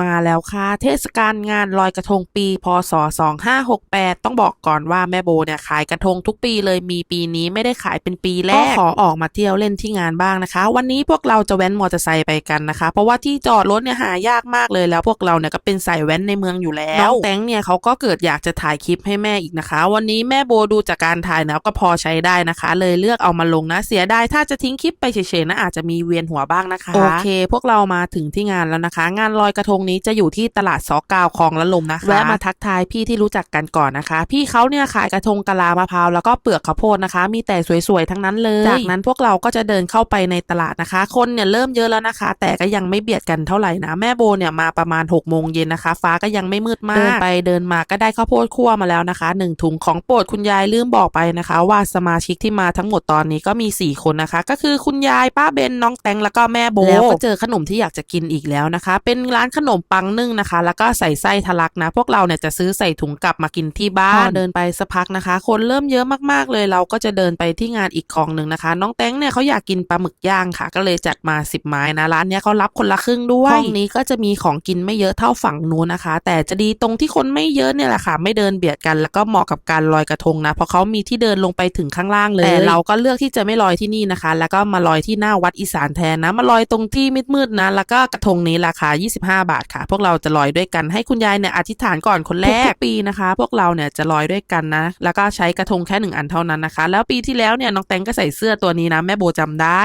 มาแล้วค่ะ เทศกาลงานลอยกระทงปี พศ 2568 ต้องบอกก่อนว่าแม่โบเนี่ยขายกระทงทุกปีเลยมีปีนี้ไม่ได้ขายเป็นปีแรก ก็ขอออกมาเที่ยวเล่นที่งานบ้างนะคะ วันนี้พวกเราจะแว้นมอเตอร์ไซค์ไปกันนะคะ เพราะว่าที่จอดรถเนี่ยหายากมากเลยแล้ว พวกเราเนี่ยก็เป็นสายแว้นในเมืองอยู่แล้วน้องแตงเนี่ยเขาก็เกิดอยากจะถ่ายคลิปให้แม่อีกนะคะ วันนี้แม่โบดูจากการถ่ายแล้วก็พอใช้ได้นะคะ เลยเลือกเอามาลงนะเสียดายถ้าจะทิ้งคลิปไปเฉยๆนะอาจจะมีเวียนหัวบ้างนะคะโอเค พวกเรามาถึงที่งานแล้วนะคะ งานลอยกระทงนี้จะอยู่ที่ตลาดซอกาวคลองละลมนะคะแวะมาทักทายพี่ที่รู้จักกันก่อนนะคะ พี่เขาเนี่ยขายกระทงกะลามะพร้าวแล้วก็เปลือกข้าวโพดนะคะ มีแต่สวยๆทั้งนั้นเลยจากนั้นพวกเราก็จะเดินเข้าไปในตลาดนะคะ คนเนี่ยเริ่มเยอะแล้วนะคะ แต่ก็ยังไม่เบียดกันเท่าไหร่นะแม่โบเนี่ยมาประมาณ6กโมงเย็นนะคะ ฟ้าก็ยังไม่มืดมากเดินไปเดินมาก็ได้ข้าวโพดคั่วมาแล้วนะคะหนึ่งถุงของโปรดคุณยายลืมบอกไปนะคะ ว่าสมาชิกที่มาทั้งหมดตอนนี้ก็มี 4 คนนะคะ ก็คือคุณยายป้าเบนน้องแตงแล้วก็แม่โบแล้วก็เจอขนมที่อยากจะกินอีกแล้วนะคะ เป็นร้านขนมปังนึ่งนะคะ แล้วก็ใส่ไส้ทะลักนะ พวกเราเนี่ยจะซื้อใส่ถุงกลับมากินที่บ้านพอเดินไปสักพักนะคะ คนเริ่มเยอะมากๆเลย เราก็จะเดินไปที่งานอีกของหนึ่งนะคะ น้องแตงเนี่ยเขาอยากกินปลาหมึกย่างค่ะ ก็เลยจัดมา10ไม้นะร้านเนี้ยเขารับคนละครึ่งด้วยห้องนี้ก็จะมีของกินไม่เยอะเท่าฝั่งนู้นนะคะ แต่จะดีตรงที่คนไม่เยอะเนี่ยแหละค่ะ ไม่เดินเบียดกัน แล้วก็เหมาะกับการลอยกระทงนะเพราะเขามีที่เดินลงไปถึงข้างล่างเลยแต่เราก็เลือกที่จะไม่ลอยที่นี่นะคะ แล้วก็มาลอยที่หน้าวัดอีสานแทนนะมาลอยตรงที่มืดๆนะ แล้วก็กระทงนี้ราคา 25 บาทค่ะ พวกเราจะลอยด้วยกันให้คุณยายเนี่ยอธิษฐานก่อนคนแรกทุกปีนะคะ พวกเราเนี่ยจะลอยด้วยกันนะ แล้วก็ใช้กระทงแค่หนึ่งอันเท่านั้นนะคะ แล้วปีที่แล้วเนี่ยน้องแตงก็ใส่เสื้อตัวนี้นะแม่โบจำได้